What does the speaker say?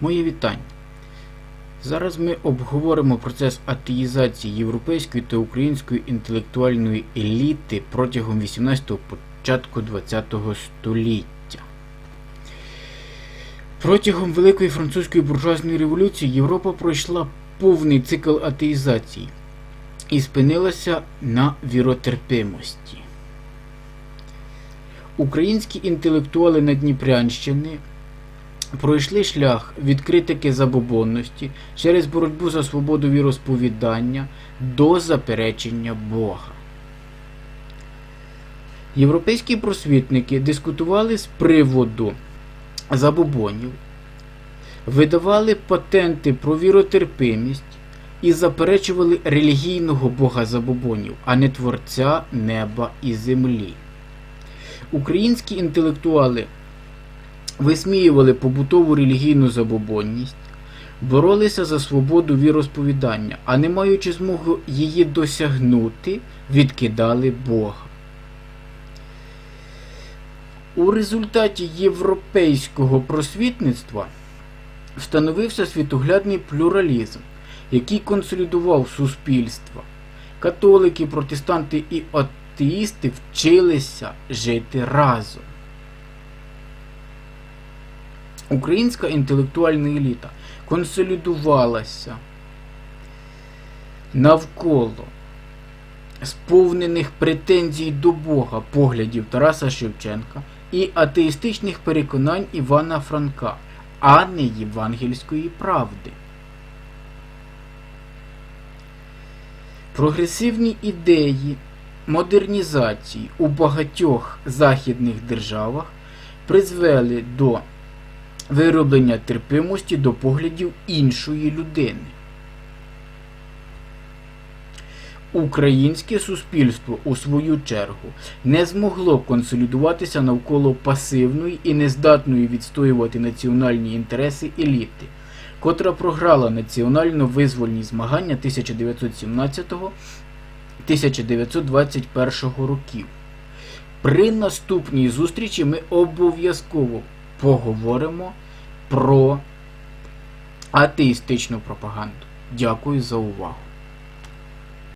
Моє вітання. Зараз ми обговоримо процес атеїзації європейської та української інтелектуальної еліти протягом 18-го початку 20-го століття. Протягом Великої французької буржуазної революції Європа пройшла повний цикл атеїзації і спинилася на віротерпимості. Українські інтелектуали Надніпрянщини пройшли шлях від критики забобонності через боротьбу за свободу віросповідання до заперечення Бога. Європейські просвітники дискутували з приводу забобонів, видавали патенти про віротерпимість і заперечували релігійного Бога забобонів, а не Творця неба і землі. Українські інтелектуали висміювали побутову релігійну забобонність, боролися за свободу віросповідання, а не маючи змоги її досягнути, відкидали Бога. У результаті європейського просвітництва встановився світоглядний плюралізм, який консолідував суспільство. Католики, протестанти і атеїсти вчилися жити разом. Українська інтелектуальна еліта консолідувалася навколо сповнених претензій до Бога поглядів Тараса Шевченка і атеїстичних переконань Івана Франка, а не євангельської правди. Прогресивні ідеї модернізації у багатьох західних державах призвели до вироблення терпимості до поглядів іншої людини. Українське суспільство, у свою чергу, не змогло консолідуватися навколо пасивної і нездатної відстоювати національні інтереси еліти, котра програла національно-визвольні змагання 1917-1921 років. При наступній зустрічі ми обов'язково поговоримо про атеїстичну пропаганду. Дякую за увагу.